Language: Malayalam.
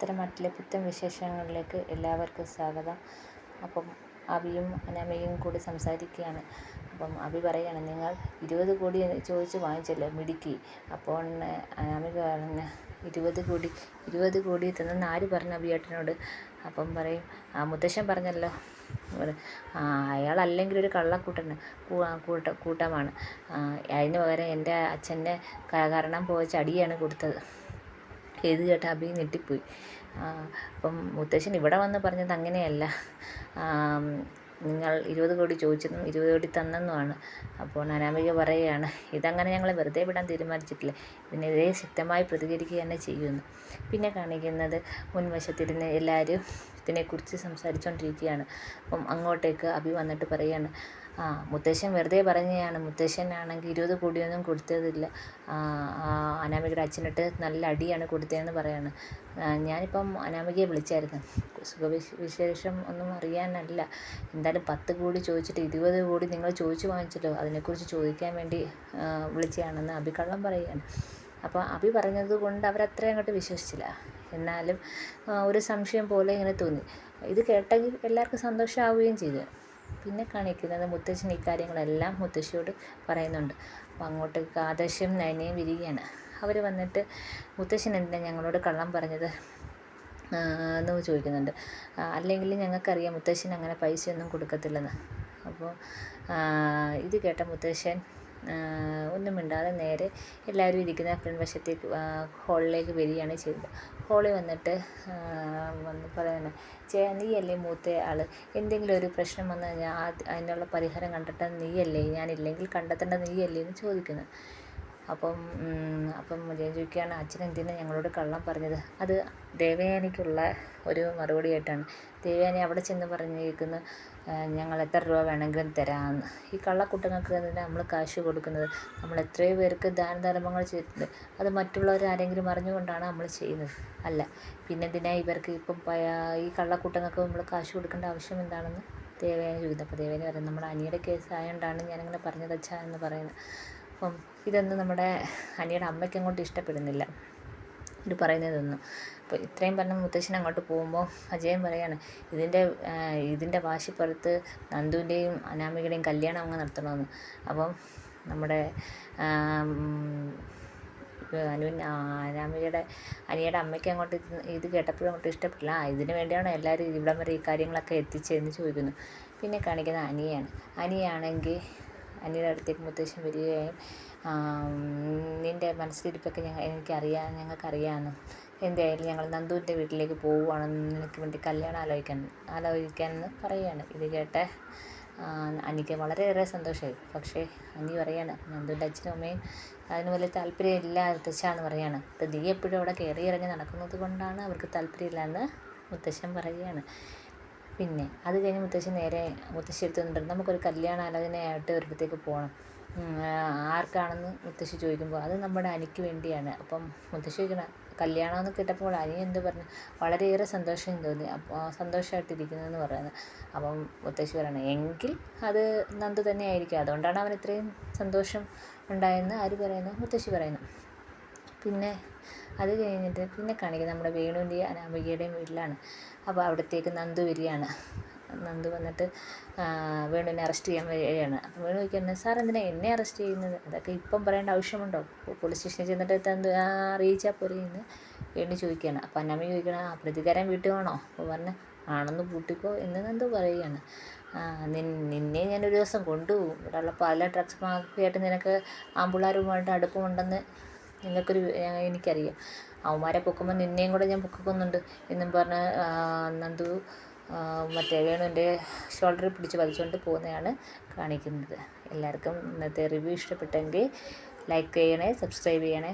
പത്തനംതിട്ടയിലെ പുത്തൻ വിശേഷങ്ങളിലേക്ക് എല്ലാവർക്കും സ്വാഗതം. അപ്പം അഭിയും അനാമികയും കൂടി സംസാരിക്കുകയാണ്. അപ്പം അഭി പറയുകയാണ് നിങ്ങൾ ഇരുപത് കോടി ചോദിച്ച് വാങ്ങിച്ചല്ലോ മിടുക്കി. അപ്പോൾ അനാമിക പറഞ്ഞ ഇരുപത് കോടി ഇരുപത് കോടി തന്നെന്ന് ആര് പറഞ്ഞു അഭിയേട്ടനോട് അപ്പം പറയും ആ മുത്തശ്ശൻ പറഞ്ഞല്ലോ. അയാളല്ലെങ്കിൽ ഒരു കള്ളക്കൂട്ടന് കൂട്ട കൂട്ടമാണ്. അതിന് പകരം എന്റെ അച്ഛന്റെ കാരണം പോയ ചടിയാണ് കൊടുത്തത്. ഇത് ചേട്ടാ അഭി ഞെട്ടിപ്പോയി. അപ്പം മുത്തശ്ശൻ ഇവിടെ വന്ന് പറഞ്ഞത് അങ്ങനെയല്ല. നിങ്ങൾ ഇരുപത് കോടി ചോദിച്ചതും ഇരുപത് കോടി തന്നെന്നുമാണ്. അപ്പോൾ അനാമിക പറയുകയാണ് ഇതങ്ങനെ ഞങ്ങളെ വെറുതെ വിടാൻ തീരുമാനിച്ചിട്ടില്ല. ഇതിനെതിരെ ശക്തമായി പ്രതികരിക്കുക തന്നെ ചെയ്യുന്നു പിന്നെ കാണിക്കുന്നത് മുൻവശത്തിരുന്ന് എല്ലാവരും ഇതിനെക്കുറിച്ച് സംസാരിച്ചുകൊണ്ടിരിക്കുകയാണ് അപ്പം അങ്ങോട്ടേക്ക് അഭി വന്നിട്ട് പറയുകയാണ് ആ മുത്തശ്ശൻ വെറുതെ പറഞ്ഞതാണ്. മുത്തശ്ശനാണെങ്കിൽ ഇരുപത് കോടിയൊന്നും കൊടുത്തതില്ല. അനാമികയുടെ അച്ഛനിട്ട് നല്ല അടിയാണ് കൊടുത്തതെന്ന് പറയാണ്. ഞാനിപ്പം അനാമികയെ വിളിച്ചായിരുന്നു. സുഖവിശേഷം ഒന്നും അറിയാനല്ല. എന്തായാലും പത്ത് കോടി ചോദിച്ചിട്ട് ഇരുപത് കോടി നിങ്ങൾ ചോദിച്ചു വാങ്ങിച്ചല്ലോ. അതിനെക്കുറിച്ച് ചോദിക്കാൻ വേണ്ടി വിളിച്ചതാണെന്ന് അഭി കള്ളം പറയുകയാണ് അപ്പോൾ അഭി പറഞ്ഞത് കൊണ്ട് അവരത്രയും അങ്ങോട്ട് വിശ്വസിച്ചില്ല. എന്നാലും ഒരു സംശയം പോലെ ഇങ്ങനെ തോന്നി. ഇത് കേട്ടെങ്കിൽ എല്ലാവർക്കും സന്തോഷമാവുകയും ചെയ്തു. പിന്നെ കാണിക്കുന്നത് മുത്തശ്ശൻ ഇക്കാര്യങ്ങളെല്ലാം മുത്തശ്ശിയോട് പറയുന്നുണ്ട്. അപ്പോൾ അങ്ങോട്ട് ആദർശം നയനയും വിരികയാണ്. അവർ വന്നിട്ട് മുത്തശ്ശൻ എന്തിനാണ് ഞങ്ങളോട് കള്ളം പറഞ്ഞത്? എന്ന് ചോദിക്കുന്നുണ്ട്. അല്ലെങ്കിൽ ഞങ്ങൾക്കറിയാം മുത്തശ്ശൻ അങ്ങനെ പൈസയൊന്നും കൊടുക്കത്തില്ലെന്ന്. അപ്പോൾ ഇത് കേട്ട മുത്തശ്ശൻ ഒന്നും മിണ്ടാതെ നേരെ എല്ലാവരും ഇരിക്കുന്ന ഫ്രണ്ട് വശത്തേക്ക് ഹോളിലേക്ക് വരികയാണ് ചെയ്തത്. ഹോളിൽ വന്നിട്ട് വന്ന് പറയുന്നത് ചേ നീയല്ലേ മൂത്ത ആൾ എന്തെങ്കിലും ഒരു പ്രശ്നം വന്നു കഴിഞ്ഞാൽ അതിനുള്ള പരിഹാരം കണ്ടെത്താൻ നീയല്ലേ? ഞാനില്ലെങ്കിൽ കണ്ടെത്തേണ്ടത് നീയല്ലേ? എന്ന് ചോദിക്കുന്നു. അപ്പം അപ്പം മുജയൻ ചോദിക്കുകയാണ് അച്ഛൻ എന്തിനാണ് ഞങ്ങളോട് കള്ളം പറഞ്ഞത്? അത് ദേവയാനിക്കുള്ള ഒരു മറുപടി ആയിട്ടാണ് ദേവയാനി അവിടെ ചെന്ന് പറഞ്ഞിരിക്കുന്നു ഞങ്ങൾ എത്ര രൂപ വേണമെങ്കിലും തരാമെന്ന് ഈ കള്ളക്കുട്ടങ്ങൾക്ക് തന്നെ നമ്മൾ കാശ് കൊടുക്കുന്നത്. നമ്മൾ എത്രയോ പേർക്ക് ദാനധർമ്മങ്ങൾ ചെയ്തിട്ടുണ്ട്. അത് മറ്റുള്ളവർ ആരെങ്കിലും അറിഞ്ഞുകൊണ്ടാണ് നമ്മൾ ചെയ്യുന്നത്. അല്ല പിന്നെന്തിനാ ഇവർക്ക് ഇപ്പം ഈ കള്ളക്കുട്ടങ്ങൾക്ക് നമ്മൾ കാശ് കൊടുക്കേണ്ട ആവശ്യം എന്താണെന്ന് ദേവയാനി ചോദിക്കുന്നത് അപ്പോൾ ദേവയാനി പറയുന്നത് നമ്മുടെ അനിയുടെ കേസ് ആയതുകൊണ്ടാണ് ഞാനിങ്ങനെ പറഞ്ഞത് അച്ഛാ എന്ന് പറയുന്നത് അപ്പം ഇതൊന്നും നമ്മുടെ അനിയുടെ അമ്മയ്ക്ക് അങ്ങോട്ട് ഇഷ്ടപ്പെടുന്നില്ല. ഇത് പറയുന്നതൊന്നും. അപ്പോൾ ഇത്രയും പറഞ്ഞ മുത്തശ്ശൻ അങ്ങോട്ട് പോകുമ്പോൾ അജയൻ പറയാണ് ഇതിന്റെ ഇതിന്റെ വാശിപ്പുറത്ത് നന്ദുവിന്റെയും അനാമികയുടെയും കല്യാണം അങ്ങ് നടത്തണമെന്ന്. അപ്പം നമ്മുടെ അനുവിൻ അനാമികയുടെ അനിയുടെ അമ്മയ്ക്ക് അങ്ങോട്ട് ഇത് കേട്ടപ്പോഴും അങ്ങോട്ട് ഇഷ്ടപ്പെട്ടില്ല. ഇതിന് വേണ്ടിയാണ് എല്ലാവരും ഇവിടം വരെ ഈ കാര്യങ്ങളൊക്കെ എത്തിച്ചതെന്ന് ചോദിക്കുന്നു. പിന്നെ കാണിക്കുന്നത് അനിയാണ്. അനിയാണെങ്കിൽ അനിയുടെ അടുത്തേക്ക് മുത്തശ്ശൻ വരികയും നിന്റെ മനസ്സിലിരിപ്പൊക്കെ ഞങ്ങൾ എനിക്കറിയാം ഞങ്ങൾക്കറിയാമെന്നും എന്തായാലും ഞങ്ങൾ നന്ദുവിന്റെ വീട്ടിലേക്ക് പോവുകയാണെന്ന് നിനക്ക് വേണ്ടി കല്യാണം ആലോചിക്കാൻ ആലോചിക്കാമെന്ന് പറയുകയാണ് ഇത് കേട്ട് അനിക്ക് വളരെയേറെ സന്തോഷമായി. പക്ഷേ അനി പറയാണ് നന്ദുവിന്റെ അച്ഛനും അമ്മയും അതിന് വലിയ താല്പര്യമില്ല മുത്തശ്ശാന്ന് പറയാണ്. നീ എപ്പോഴും അവിടെ കയറി ഇറങ്ങി നടക്കുന്നത് കൊണ്ടാണ് അവർക്ക് താല്പര്യമില്ല എന്ന് മുത്തശ്ശൻ പറയുകയാണ് പിന്നെ അത് കഴിഞ്ഞ് മുത്തശ്ശി നേരെ മുത്തശ്ശി എടുത്തുകൊണ്ട് നമുക്കൊരു കല്യാണ കല്യാണാലോചനയായിട്ട് ഒരിടത്തേക്ക് പോകണം ആർക്കാണെന്ന് മുത്തശ്ശി ചോദിക്കുമ്പോൾ അത് നമ്മുടെ അനിക്ക് വേണ്ടിയാണ്. അപ്പം മുത്തശ്ശി ചോദിക്കണം കല്യാണമെന്ന് കേട്ടപ്പോൾ അനി എന്ത് പറഞ്ഞു? വളരെയേറെ സന്തോഷം തോന്നി. അപ്പോൾ സന്തോഷമായിട്ടിരിക്കുന്നതെന്ന് പറയുന്നത് അപ്പം മുത്തശ്ശി പറയണം എങ്കിൽ അത് നന്ദു തന്നെ ആയിരിക്കും അതുകൊണ്ടാണ് അവൻ ഇത്രയും സന്തോഷം ഉണ്ടായെന്ന് ആര് പറയുന്നു? മുത്തശ്ശി പറയുന്നു പിന്നെ അത് കഴിഞ്ഞിട്ട് പിന്നെ കാണിക്കുന്നത് നമ്മുടെ വേണുവിന്റെയും അനാമികയുടെയും വീട്ടിലാണ്. അപ്പോൾ അവിടത്തേക്ക് നന്ദു വരികയാണ്. നന്ദു വന്നിട്ട് വേണുവിനെ അറസ്റ്റ് ചെയ്യാൻ വരികയാണ്. അപ്പോൾ വേണു ചോദിക്കുന്നത് സാർ എന്തിനാണ് എന്നെ അറസ്റ്റ് ചെയ്യുന്നത്? അതൊക്കെ ഇപ്പം പറയേണ്ട ആവശ്യമുണ്ടോ? പോലീസ് സ്റ്റേഷനിൽ ചെന്നിട്ട് എന്ത് അറിയിച്ചാൽ പോരെ എന്ന് വേണു ചോദിക്കുകയാണ്. അപ്പോൾ അന്നമ്മ ചോദിക്കണം ആ പ്രതികാരം വീട്ടിൽ വേണോ? അപ്പോൾ പറഞ്ഞ് ആണെന്ന് കൂട്ടിക്കോ എന്ന് നന്ദു പറയുകയാണ്. നിന്നെ ഞാനൊരു ദിവസം കൊണ്ടുപോകും. ഇവിടെയുള്ള പല ഡ്രഗ്സ് മാഫിയായിട്ട് നിനക്ക് ആമ്പിള്ളേരുമായിട്ട് അടുപ്പമുണ്ടെന്ന് നിങ്ങൾക്കൊരു എനിക്കറിയാം. അവന്മാരെ പൊക്കുമ്പോൾ നിന്നെയും കൂടെ ഞാൻ പൊക്കുന്നുണ്ട് എന്നും പറഞ്ഞ് നന്ദു മറ്റേ വേണുവിന്റെ ഷോൾഡറിൽ പിടിച്ച് വലിച്ചുകൊണ്ട് പോകുന്നതാണ് കാണിക്കുന്നത്. എല്ലാവർക്കും ഇന്നത്തെ റിവ്യൂ ഇഷ്ടപ്പെട്ടെങ്കിൽ ലൈക്ക് ചെയ്യണേ സബ്സ്ക്രൈബ് ചെയ്യണേ.